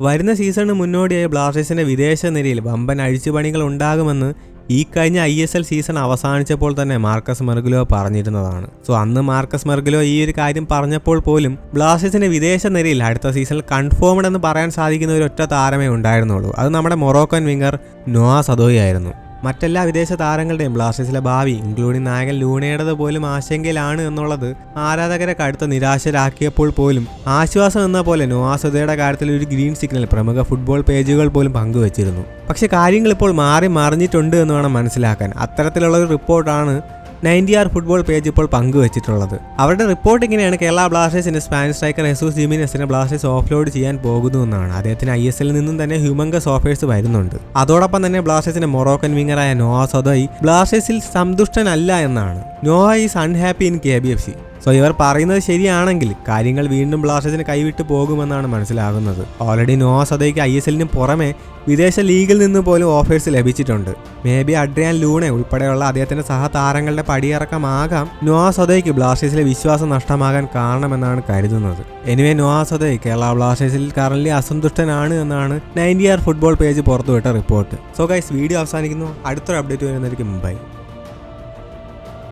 വരുന്ന സീസണിന് മുന്നോടിയായി ബ്ലാസ്റ്റേഴ്സിന്റെ വിദേശ നിരയിൽ വമ്പൻ അഴിച്ചുപണികൾ ഉണ്ടാകുമെന്ന് ഈ കഴിഞ്ഞ ഐ എസ് എൽ സീസൺ അവസാനിച്ചപ്പോൾ തന്നെ മാർക്കസ് മെർഗുലോ പറഞ്ഞിരുന്നതാണ്. സോ അന്ന് മാർക്കസ് മെർഗുലോ ഈ ഒരു കാര്യം പറഞ്ഞപ്പോൾ പോലും ബ്ലാസ്റ്റേഴ്സിന്റെ വിദേശ നിരയിൽ അടുത്ത സീസണിൽ കൺഫേംഡ് എന്ന് പറയാൻ സാധിക്കുന്ന ഒരു ഒറ്റ താരമേ ഉണ്ടായിരുന്നുള്ളൂ. അത് നമ്മുടെ മൊറോക്കൻ വിംഗർ നോവാ സദോയി ആയിരുന്നു. മറ്റെല്ലാ വിദേശ താരങ്ങളുടെയും ബ്ലാസ്റ്റേഴ്സിലെ ഭാവി ഇൻക്ലൂഡിംഗ് നായകൻ ലൂണയുടേത് പോലും ആശങ്കയിലാണ് എന്നുള്ളത് ആരാധകരെ കടുത്ത നിരാശരാക്കിയപ്പോൾ പോലും ആശ്വാസം എന്ന പോലെ നോവാസുദയുടെ കാര്യത്തിൽ ഒരു ഗ്രീൻ സിഗ്നൽ പ്രമുഖ ഫുട്ബോൾ പേജുകൾ പോലും പങ്കുവച്ചിരുന്നു. പക്ഷേ കാര്യങ്ങൾ ഇപ്പോൾ മാറി മറിഞ്ഞിട്ടുണ്ട് എന്ന് വേണം മനസ്സിലാക്കാൻ. അത്തരത്തിലുള്ള ഒരു റിപ്പോർട്ടാണ് നയന്റി ആർ ഫുട്ബോൾ പേജ് ഇപ്പോൾ പങ്കുവച്ചിട്ടുള്ളത്. അവരുടെ റിപ്പോർട്ട് ഇങ്ങനെയാണ്. കേരള ബ്ലാസ്റ്റേഴ്സിന്റെ സ്പാനിഷ് സ്ട്രൈക്കർ എസൂസ് ജിമിനെസിനെ ബ്ലാസ്റ്റേഴ്സ് ഓഫ്ലോഡ് ചെയ്യാൻ പോകുന്നു എന്നാണ്. അദ്ദേഹത്തിന് ഐ എസ് എല്ലിൽ നിന്നും തന്നെ ഹ്യൂമങ്കസ് ഓഫേഴ്സ് വരുന്നുണ്ട്. അതോടൊപ്പം തന്നെ ബ്ലാസ്റ്റേഴ്സിന്റെ മൊറോക്കൻ വിങ്ങറായ നോവ സൊദോയി ബ്ലാസ്റ്റേഴ്സിൽ സന്തുഷ്ടനല്ല എന്നാണ്. Noah is unhappy in K B F C so ഇവർ പറയുന്നത് ശരിയാണെങ്കിൽ കാര്യങ്ങൾ വീണ്ടും ബ്ലാസ്റ്റേഴ്സിന് കൈവിട്ട് പോകുമെന്നാണ് മനസ്സിലാകുന്നത്. ഓൾറെഡി നോവ സദയ്ക്ക് ഐ എസ് എല്ലിന് പുറമെ വിദേശ ലീഗിൽ നിന്ന് പോലും ഓഫേഴ്സ് ലഭിച്ചിട്ടുണ്ട്. മേ ബി അഡ്രിയാൻ ലൂണെ ഉൾപ്പെടെയുള്ള അദ്ദേഹത്തിന്റെ സഹതാരങ്ങളുടെ പടിയിറക്കമാകാം നോവ സദയ്ക്ക് ബ്ലാസ്റ്റേഴ്സിലെ വിശ്വാസം നഷ്ടമാകാൻ കാരണമെന്നാണ് കരുതുന്നത്. എനിവേ നോവ സദയ് കേരള ബ്ലാസ്റ്റേഴ്സിൽ കറന്റ് അസന്തുഷ്ടനാണ് എന്നാണ് നയന്റി ആർ ഫുട്ബോൾ പേജ് പുറത്തുവിട്ട റിപ്പോർട്ട് സോ ഗൈസ് വീഡിയോ അവസാനിക്കുന്നു. അടുത്തൊരു അപ്ഡേറ്റ് വരുന്നതായിരിക്കും. മുംബൈ